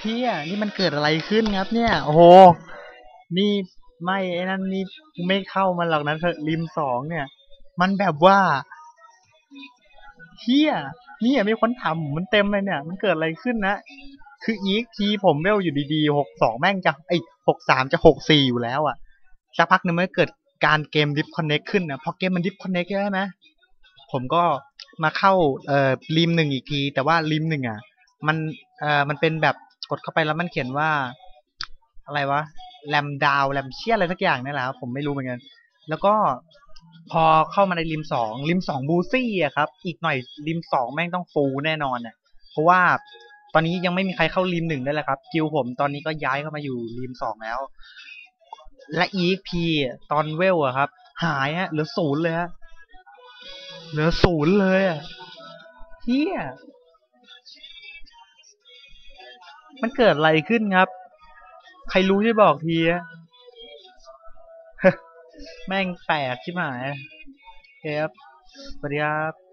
เฮียนี่มันเกิดอะไรขึ้นครับ เนี่ยโอ้โหนี่ไม่ไอ้นั่นนี่ไม่เข้ามาหรอกนะเธอริมสองเนี่ย มันแบบว่าเฮียนี่มีคนทำมันเต็มเลยเนี่ย มันเกิดอะไรขึ้นนะคืออีกทีผมเวลอยู่ดีๆหกสองแม่งจะไอหกสามจะหกสี่อยู่แล้วอะสักพักหนึงมันเกิดการเกมดิฟคอนเน็กขึ้นนะพอเกมมันดิฟคอนเน็กใช่ไหมผมก็มาเข้าเอ่อริมหนึ่งอีกที แต่ว่าริมหนึ่งอะ มันเอ่อมันเป็นแบบ กดเข้าไปแล้วมันเขียนว่า อะไรวะแรมดาวแรมเชียอะไรสักอย่างนี่แหละครับผมไม่รู้เหมือนกัน แล้วก็พอเข้ามาในริมสองริมสองบูซี่อะครับ อีกหน่อยริมสองแม่งต้องฟูแน่นอนอะเพราะว่าตอนนี้ยังไม่มีใครเข้าริมหนึ่งได้แล้วครับกิลผมตอนนี้ก็ย้ายเข้ามาอยู่ริมสองแล้ว และ EXP ตอนเวลอะครับ หายฮะเหลือศูนย์เลยฮะเหลือศูนย์เลยอะเฮีย มันเกิดอะไรขึ้นครับ ใครรู้ช่วยบอกทีอะแม่งแปลกใช่ไหมเคครับสวัสดีครับ